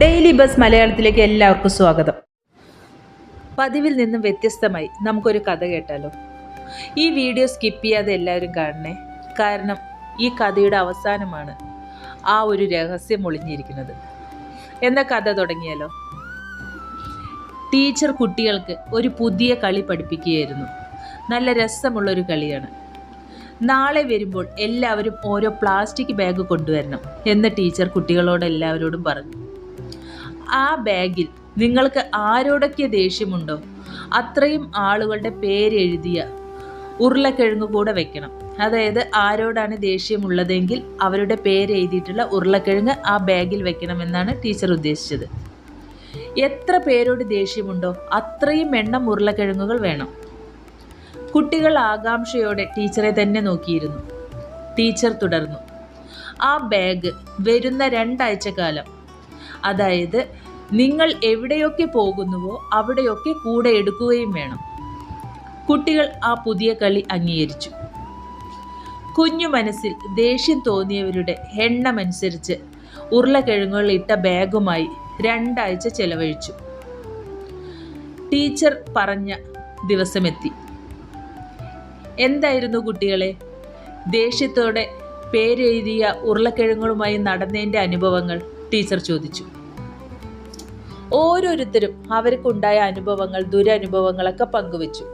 Daily bus മലയാളത്തിലേക്ക് എല്ലാവർക്കും സ്വാഗതം. പതിവിൽ നിന്നും വ്യത്യസ്തമായി നമുക്കൊരു കഥ കേട്ടാലോ? ഈ വീഡിയോ സ്കിപ്പ് ചെയ്യാതെ എല്ലാവരും കാണണേ. കാരണം ഈ കഥയുടെ അവസാനമാണ് ആ ഒരു രഹസ്യം ഒളിഞ്ഞിരിക്കുന്നത്. എന്ന കഥ തുടങ്ങിയാലോ? ടീച്ചർ കുട്ടികൾക്ക് ഒരു പുതിയ കളി പഠിപ്പിക്കുകയായിരുന്നു. നല്ല രസമുള്ളൊരു കളിയാണ്. നാളെ വരുമ്പോൾ എല്ലാവരും ഓരോ പ്ലാസ്റ്റിക് ബാഗ് കൊണ്ടുവരണം എന്ന് ടീച്ചർ കുട്ടികളോട് എല്ലാവരോടും പറഞ്ഞു. ആ ബാഗിൽ നിങ്ങൾക്ക് ആരോടൊക്കെ ദേഷ്യമുണ്ടോ? അത്രയും ആളുകളുടെ പേരെഴുതിയ ഉരുളക്കിഴങ്ങ് കൂടെ വെക്കണം. അതായത് ആരോടാണ് ദേഷ്യമുള്ളതെങ്കിൽ അവരുടെ പേരെഴുതിയിട്ടുള്ള ഉരുളക്കിഴങ്ങ് ആ ബാഗിൽ വെക്കണമെന്നാണ് ടീച്ചർ ഉദ്ദേശിച്ചത്. എത്ര പേരോട് ദേഷ്യമുണ്ടോ അത്രയും എണ്ണം ഉരുളക്കിഴങ്ങുകൾ വേണം. കുട്ടികൾ ആകാംക്ഷയോടെ ടീച്ചറെ തന്നെ നോക്കിയിരുന്നു. ടീച്ചർ തുടർന്നു. ആ ബാഗ് വരുന്ന രണ്ടാഴ്ച കാലം അതായത് നിങ്ങൾ എവിടെയൊക്കെ പോകുന്നുവോ അവിടെയൊക്കെ കൂടെ എടുക്കുകയും വേണം. കുട്ടികൾ ആ പുതിയ കളി അംഗീകരിച്ചു. കുഞ്ഞു മനസ്സിൽ ദേഷ്യം തോന്നിയവരുടെ എണ്ണമനുസരിച്ച് ഉരുളക്കിഴങ്ങുകൾ ഇട്ട ബാഗുമായി രണ്ടാഴ്ച ചെലവഴിച്ചു. ടീച്ചർ പറഞ്ഞ ദിവസമെത്തി. എന്തായിരുന്നു കുട്ടികളെ? ദേഷ്യത്തോടെ പേരെഴുതിയ ഉരുളക്കിഴങ്ങുകളുമായി നടന്നതിന്റെ അനുഭവങ്ങൾ. ടീച്ചർ ചോദിച്ചു. ഓരോരുത്തരും അവർക്കുണ്ടായ അനുഭവങ്ങൾ ദുരനുഭവങ്ങളൊക്കെ പങ്കുവച്ചു.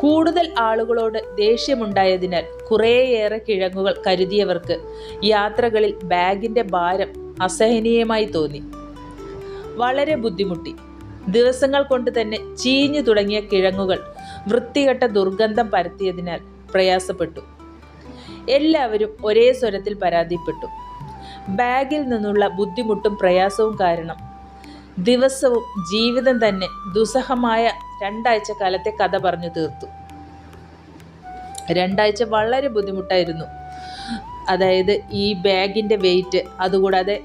കൂടുതൽ ആളുകളോട് ദേഷ്യമുണ്ടായതിനാൽ കുറേയേറെ കിഴങ്ങുകൾ കരുതിയവർക്ക് യാത്രകളിൽ ബാഗിന്റെ ഭാരം അസഹനീയമായി തോന്നി. വളരെ ബുദ്ധിമുട്ടി. ദിവസങ്ങൾ കൊണ്ട് തന്നെ ചീഞ്ഞു തുടങ്ങിയ കിഴങ്ങുകൾ വൃത്തികെട്ട ദുർഗന്ധം പരത്തിയതിനാൽ പ്രയാസപ്പെട്ടു. എല്ലാവരും ഒരേ സ്വരത്തിൽ പരാതിപ്പെട്ടു. ബാഗിൽ നിന്നുള്ള ബുദ്ധിമുട്ടും പ്രയാസവും കാരണം. ദിവസവും ജീവിതം തന്നെ ദുസ്സഹമായ രണ്ടാഴ്ച കാലത്തെ കഥ പറഞ്ഞു തീർത്തു. രണ്ടാഴ്ച വളരെ ബുദ്ധിമുട്ടായിരുന്നു. അതായത് ഈ ബാഗിന്റെ വെയിറ്റ് അതുകൂടാതെ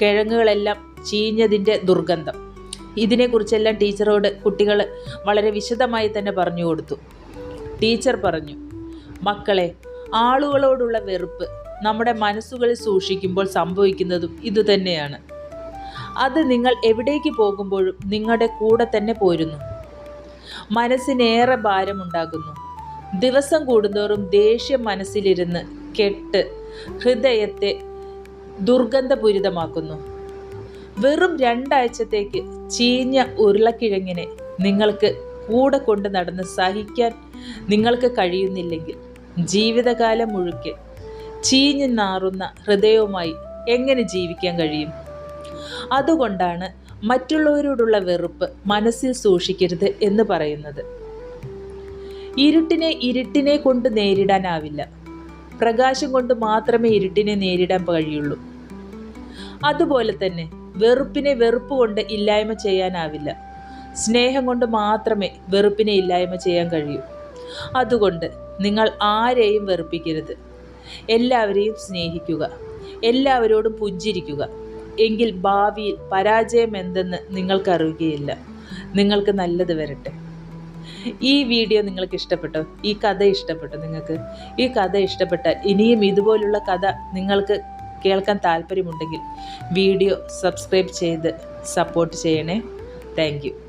കിഴങ്ങുകളെല്ലാം ചീഞ്ഞതിന്റെ ദുർഗന്ധം. ഇതിനെക്കുറിച്ചെല്ലാം ടീച്ചറോട് കുട്ടികൾ വളരെ വിശദമായി തന്നെ പറഞ്ഞു കൊടുത്തു. ടീച്ചർ പറഞ്ഞു മക്കളെ ആളുകളോടുള്ള വെറുപ്പ് നമ്മുടെ മനസ്സുകളിൽ സൂക്ഷിക്കുമ്പോൾ സംഭവിക്കുന്നതും ഇതുതന്നെയാണ് അത് നിങ്ങൾ എവിടേക്ക് പോകുമ്പോഴും നിങ്ങളുടെ കൂടെ തന്നെ പോരുന്നു. മനസ്സിനേറെ ഭാരമുണ്ടാകുന്നു. ദിവസം കൂടുന്തോറും ദേഷ്യം മനസ്സിലിരുന്ന് കെട്ട് ഹൃദയത്തെ ദുർഗന്ധപൂരിതമാക്കുന്നു. വെറും രണ്ടാഴ്ചത്തേക്ക് ചീഞ്ഞ ഉരുളക്കിഴങ്ങിനെ നിങ്ങൾക്ക് കൂടെ കൊണ്ട് നടന്ന് സഹിക്കാൻ നിങ്ങൾക്ക് കഴിയുന്നില്ലെങ്കിൽ ജീവിതകാലം മുഴുക്കെ ചീഞ്ഞു നാറുന്ന ഹൃദയവുമായി എങ്ങനെ ജീവിക്കാൻ കഴിയും? അതുകൊണ്ടാണ് മറ്റുള്ളവരോടുള്ള വെറുപ്പ് മനസ്സിൽ സൂക്ഷിക്കരുത് എന്ന് പറയുന്നത്. ഇരുട്ടിനെ ഇരുട്ടിനെ കൊണ്ട് നേരിടാനാവില്ല. പ്രകാശം കൊണ്ട് മാത്രമേ ഇരുട്ടിനെ നേരിടാൻ കഴിയുള്ളൂ. അതുപോലെ തന്നെ വെറുപ്പിനെ വെറുപ്പ് കൊണ്ട് ഇല്ലായ്മ ചെയ്യാനാവില്ല. സ്നേഹം കൊണ്ട് മാത്രമേ വെറുപ്പിനെ ഇല്ലായ്മ ചെയ്യാൻ കഴിയൂ. അതുകൊണ്ട് നിങ്ങൾ ആരെയും വെറുപ്പിക്കരുത്. എല്ലാവരെയും സ്നേഹിക്കുക. എല്ലാവരോടും പുഞ്ചിരിക്കുക. എങ്കിൽ ഭാവിയിൽ പരാജയം എന്തെന്ന് നിങ്ങൾക്കറിയുകയില്ല. നിങ്ങൾക്ക് നല്ലത് വരട്ടെ. ഈ വീഡിയോ നിങ്ങൾക്ക് ഇഷ്ടപ്പെട്ടോ? ഈ കഥ ഇഷ്ടപ്പെട്ടോ നിങ്ങൾക്ക്? ഈ കഥ ഇഷ്ടപ്പെട്ടാൽ ഇനിയും ഇതുപോലുള്ള കഥ നിങ്ങൾക്ക് കേൾക്കാൻ താല്പര്യമുണ്ടെങ്കിൽ വീഡിയോ സബ്സ്ക്രൈബ് ചെയ്ത് സപ്പോർട്ട് ചെയ്യണേ. താങ്ക്